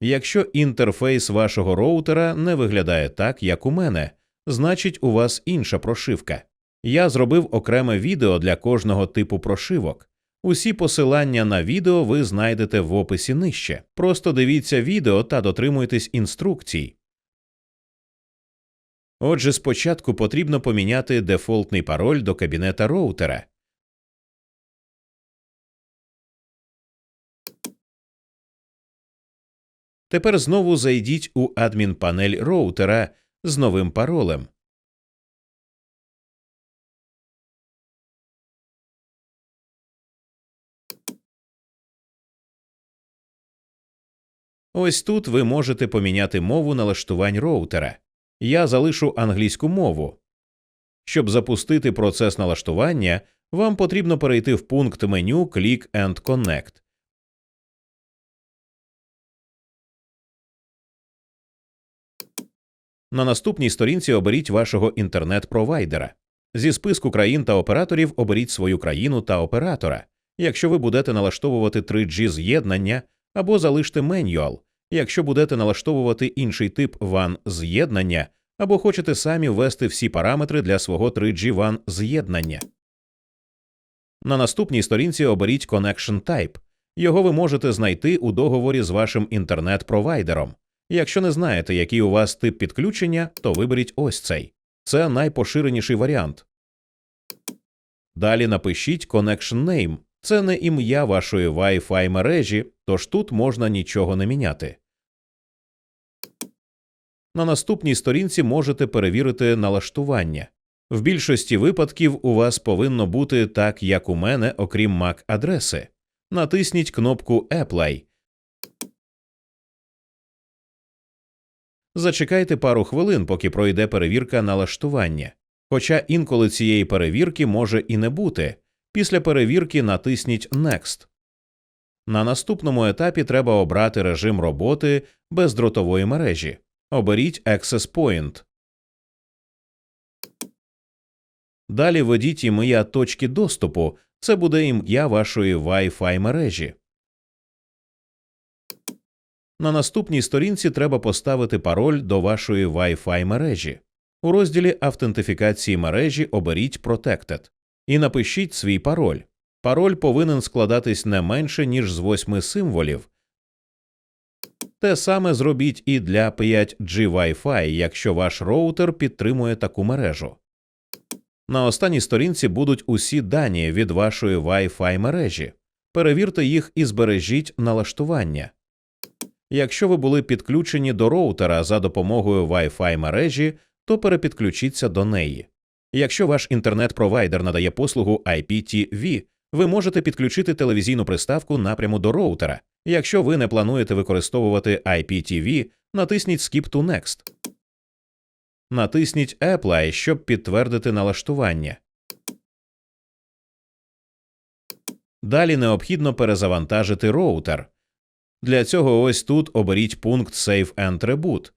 Якщо інтерфейс вашого роутера не виглядає так, як у мене, значить у вас інша прошивка. Я зробив окреме відео для кожного типу прошивок. Усі посилання на відео ви знайдете в описі нижче. Просто дивіться відео та дотримуйтесь інструкцій. Отже, спочатку потрібно поміняти дефолтний пароль до кабінета роутера. Тепер знову зайдіть у адмінпанель роутера з новим паролем. Ось тут ви можете поміняти мову налаштувань роутера. Я залишу англійську мову. Щоб запустити процес налаштування, вам потрібно перейти в пункт меню Click and Connect. На наступній сторінці оберіть вашого інтернет-провайдера. Зі списку країн та операторів оберіть свою країну та оператора. Якщо ви будете налаштовувати 3G з'єднання або залиште менюал, якщо будете налаштовувати інший тип WAN з'єднання або хочете самі ввести всі параметри для свого 3G WAN з'єднання. На наступній сторінці оберіть Connection Type. Його ви можете знайти у договорі з вашим інтернет-провайдером. Якщо не знаєте, який у вас тип підключення, то виберіть ось цей. Це найпоширеніший варіант. Далі напишіть Connection Name. Це не ім'я вашої Wi-Fi мережі, тож тут можна нічого не міняти. На наступній сторінці можете перевірити налаштування. В більшості випадків у вас повинно бути так, як у мене, окрім MAC адреси. Натисніть кнопку Apply. Зачекайте пару хвилин, поки пройде перевірка налаштування. Хоча інколи цієї перевірки може і не бути. Після перевірки натисніть Next. На наступному етапі треба обрати режим роботи бездротової мережі. Оберіть Access Point. Далі введіть ім'я точки доступу. Це буде ім'я вашої Wi-Fi мережі. На наступній сторінці треба поставити пароль до вашої Wi-Fi мережі. У розділі автентифікації мережі оберіть Protected і напишіть свій пароль. Пароль повинен складатись не менше, ніж з восьми символів. Те саме зробіть і для 5G Wi-Fi, якщо ваш роутер підтримує таку мережу. На останній сторінці будуть усі дані від вашої Wi-Fi мережі. Перевірте їх і збережіть налаштування. Якщо ви були підключені до роутера за допомогою Wi-Fi мережі, то перепідключіться до неї. Якщо ваш інтернет-провайдер надає послугу IPTV, ви можете підключити телевізійну приставку напряму до роутера. Якщо ви не плануєте використовувати IPTV, натисніть Skip to Next. Натисніть Apply, щоб підтвердити налаштування. Далі необхідно перезавантажити роутер. Для цього ось тут оберіть пункт Save and Reboot.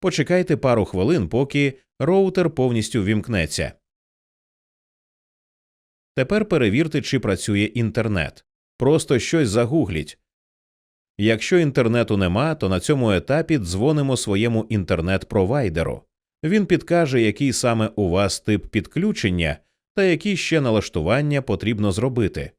Почекайте пару хвилин, поки роутер повністю вімкнеться. Тепер перевірте, чи працює інтернет. Просто щось загугліть. Якщо інтернету нема, то на цьому етапі дзвонимо своєму інтернет-провайдеру. Він підкаже, який саме у вас тип підключення, та які ще налаштування потрібно зробити.